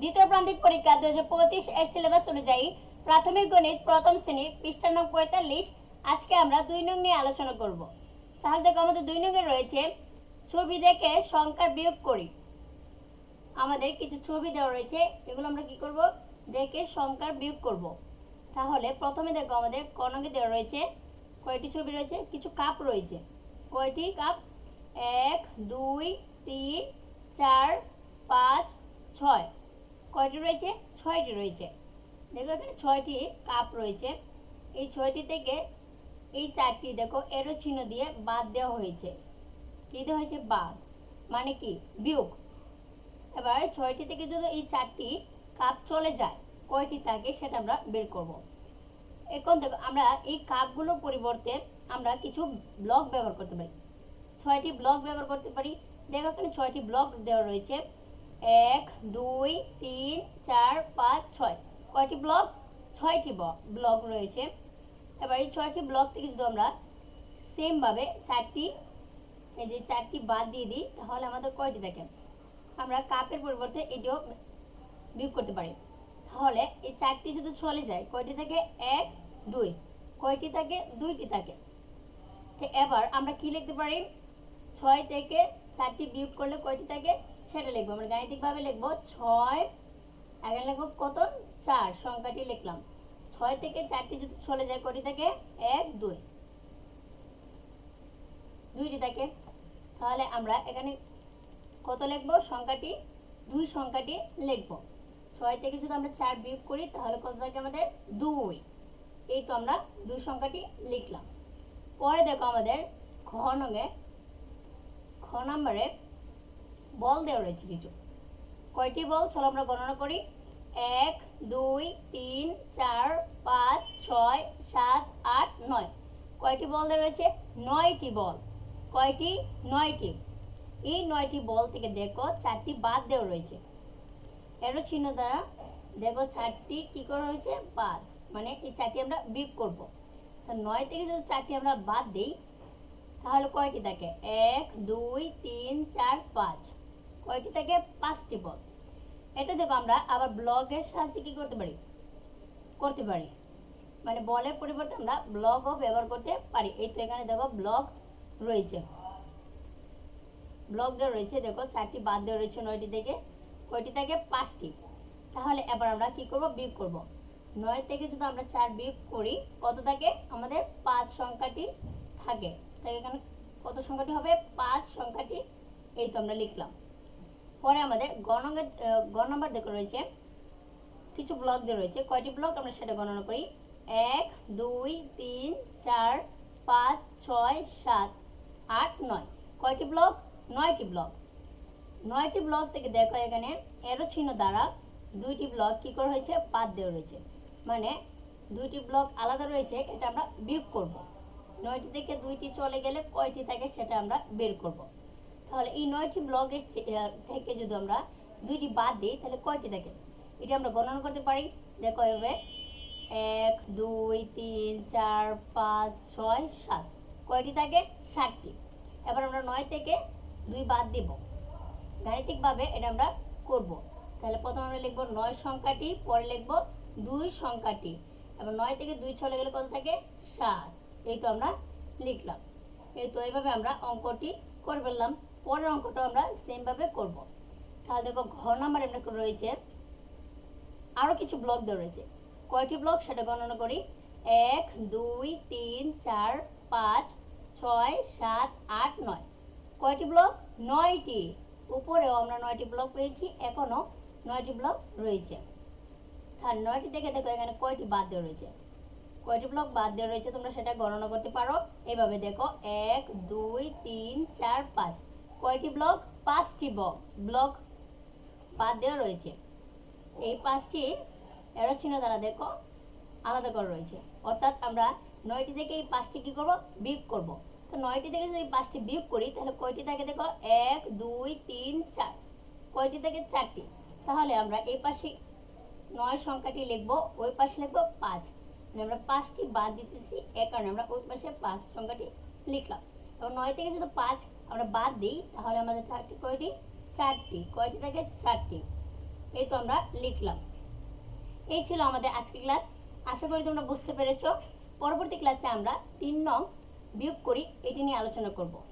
দ্বিতীয় প্রান্তিক পরীক্ষা দুই হাজার পঁচিশ এর সিলেবাস অনুযায়ী প্রাথমিক গণিত প্রথম শ্রেণি পৃষ্ঠা নং পঁয়তাল্লিশ। আজকে আমরা দুই নং নিয়ে আলোচনা করব। তাহলে দেখো আমাদের দুই নঙ্গে রয়েছে, ছবি দেখে সংখ্যার বিয়োগ করি। আমাদের কিছু ছবি দেওয়া রয়েছে, এগুলো আমরা কি করব? দেখে সংখ্যার বিয়োগ করব। তাহলে প্রথমে দেখো আমাদের কনকে দেওয়া রয়েছে, কয়টি ছবি রয়েছে? কিছু কাপ রয়েছে। কয়টি কাপ? এক, দুই, তিন, চার, পাঁচ, ছয়। কয়টি রয়েছে? ছয়টি রয়েছে। দেখো এখানে ছয়টি কাপ রয়েছে। এই ছয়টি থেকে এই চারটি দেখো এরো চিহ্ন দিয়ে বাদ দেওয়া হয়েছে। কী দেওয়া হয়েছে? বাদ। মানে কি? বিয়োগ। এবার ছয়টি থেকে যদি এই চারটি কাপ চলে যায়, কয়টি থাকে সেটা আমরা বের করব। এখন দেখো, আমরা এই কাপগুলোর পরিবর্তে আমরা কিছু ব্লক ব্যবহার করতে পারি। ছয়টি ব্লক ব্যবহার করতে পারি। দেখো এখানে ছয়টি ব্লক দেওয়া রয়েছে। এক, দুই, তিন, চার, পাঁচ, ছয়। কয়টি ব্লক? ছয়টি ব্লক রয়েছে। এবার এই ছয়টি ব্লক থেকে যদি আমরা সেমভাবে চারটি, এই যে চারটি বাদ দিয়ে দিই, তাহলে আমাদের কয়টি থাকে আমরা কাপের পরিবর্তে এটিও বিয়োগ করতে পারি। তাহলে এই চারটি যদি চলে যায়, কয়টি থাকে? এক, দুই। কয়টি থাকে? দুইটি থাকে। এবার আমরা কি লিখতে পারি? ছয় থেকে চারটি বিয়োগ করলে কয়টি থাকে? সেটা লিখব। আমরা গাণিতিকভাবে লিখব ছয়। এখানে লিখব কত? চার। সংখ্যাটি লিখলাম। ছয় থেকে চারটি যদি চলে যায় কটি থাকে? এক, দুই। দুইটি থাকে। তাহলে আমরা এখানে কত লিখব? সংখ্যাটি, দুই সংখ্যাটি লিখব। ছয় থেকে যদি আমরা চার বিয়োগ করি, তাহলে কত থাকে আমাদের? দুই। এই তো আমরা দুই সংখ্যাটি লিখলাম। পরে দেখো আমাদের খ নঙে খ নম্বরে বল দেওয়া রয়েছে কিছু। কয়টি বল? চলো আমরা গণনা করি। এক, দুই, তিন, চার, পাঁচ, ছয়, সাত, আট, নয়। কয়টি বল দেওয়া রয়েছে? নয়টি বল। কয়টি? নয়টি। এই নয়টি বল থেকে দেখো চারটি বাদ দেওয়া রয়েছে। এরও চিহ্ন দ্বারা দেখো চারটি কি করা হয়েছে বাদ। মানে এই চারটি আমরা বিয়োগ করব। তো নয় থেকে যদি চারটি আমরা বাদ দিই তাহলে কয়টি থাকে? এক, দুই, তিন, চার, পাঁচ। কয়টি থাকে? পাঁচটি বল এটা দেখো আমরা আবার ব্লগের সাহায্যে কি করতে পারি? করতে পারি। মানে বলের পরিবর্তে আমরা ব্লগও ব্যবহার করতে পারি। এই তো এখানে দেখো ব্লগ রয়েছে। ব্লগ দেওয়া রয়েছে, দেখো চারটি বাদ দেওয়া রয়েছে নয়টি থেকে। কয়টি থাকে? পাঁচটি। তাহলে এবার আমরা কি করব? বিয়োগ করব। নয় থেকে যদি আমরা চার বিয়োগ করি, কত থাকে? আমাদের পাঁচ সংখ্যাটি থাকে। তাই এখানে কত সংখ্যাটি হবে? পাঁচ সংখ্যাটি এই তো আমরা লিখলাম। পরে আমাদের গণনার গ নম্বর দেখো রয়েছে। কিছু ব্লক দিয়ে রয়েছে। কয়টি ব্লক আমরা সেটা গণনা করি। এক, দুই, তিন, চার, পাঁচ, ছয়, সাত, আট, নয়। কয়টি ব্লক নয়টি ব্লক নয়টি ব্লক থেকে দেখো এখানে এরো চিহ্ন দ্বারা দুইটি ব্লক কি করা হয়েছে? বাদ দেওয়া রয়েছে। মানে দুইটি ব্লক আলাদা রয়েছে, এটা আমরা বিয়োগ করব। নয়টি থেকে দুইটি চলে গেলে কয়টি থাকে সেটা আমরা বের করব। তাহলে এই নয়টি ব্লকের চে- থেকে যদি আমরা দুইটি বাদ দিই, তাহলে কয়টি থাকে? এটা আমরা গণনা করতে পারি। দেখো এভাবে। এক, দুই, তিন, চার, পাঁচ, ছয়, সাত। কয়টি থাকে? ষাটটি এবার আমরা নয় থেকে দুই বাদ দিব। গাণিতিকভাবে এটা আমরা করব। তাহলে প্রথমে আমরা লিখব নয় সংখ্যাটি, পরে লিখব দুই সংখ্যাটি। এবার নয় থেকে দুই চলে গেলে কত থাকে? সাত। এই তো আমরা লিখলাম। এই তো এইভাবে আমরা অঙ্কটি করে ফেললাম। পরের অঙ্কটা আমরা সেমভাবে করব। তাহলে দেখো ঘ নাম্বার এমনি রয়েছে। আরও কিছু ব্লক দেওয়া রয়েছে। কয়টি ব্লক সেটা গণনা করি। এক, দুই, তিন, চার, পাঁচ, ছয়, সাত, আট, নয়। কয়টি ব্লক নয়টি। উপরেও আমরা নয়টি ব্লক পেয়েছি। এখনও নয়টি ব্লক রয়েছে। আর নয়টি থেকে দেখো এখানে কয়টি বাদ দেওয়া রয়েছে। কয়টি ব্লক বাদ দেওয়া রয়েছে তোমরা সেটা গণনা করতে পারো। এভাবে দেখো, এক, দুই, তিন, চার, পাঁচ। কয়টি ব্লক পাঁচটি ব্লক বাদ দেওয়া রয়েছে। এই পাঁচটি এরো চিহ্ন দ্বারা দেখো, আলাদা করা রয়েছে। অর্থাৎ আমরা নয়টি থেকে এই পাঁচটি কী করব? বিয়োগ করব। তো নয়টি থেকে যদি পাঁচটি বিয়োগ করি, তাহলে কয়টি থাকে দেখো? এক, দুই, তিন, চার। কয়টি থেকে? চারটি। তাহলে আমরা এই পাশে নয় সংখ্যাটি লিখব, ওই পাশে লিখব পাঁচ। আমরা পাঁচটি বাদ দিতেছি? এ কারণে আমরা ওই পাশে পাঁচ সংখ্যাটি লিখলাম। এবং নয় থেকে যদি পাঁচ আমরা বাদ দিই, তাহলে আমাদের থাকে কয়টি? চারটি। কয়টি থাকে? চারটি। এই তো আমরা লিখলাম। এই ছিল আমাদের আজকের ক্লাস। আশা করি তোমরা বুঝতে পেরেছ। পরবর্তী ক্লাসে আমরা তিন নং বিয়োগ করি, এটি নিয়ে আলোচনা করব।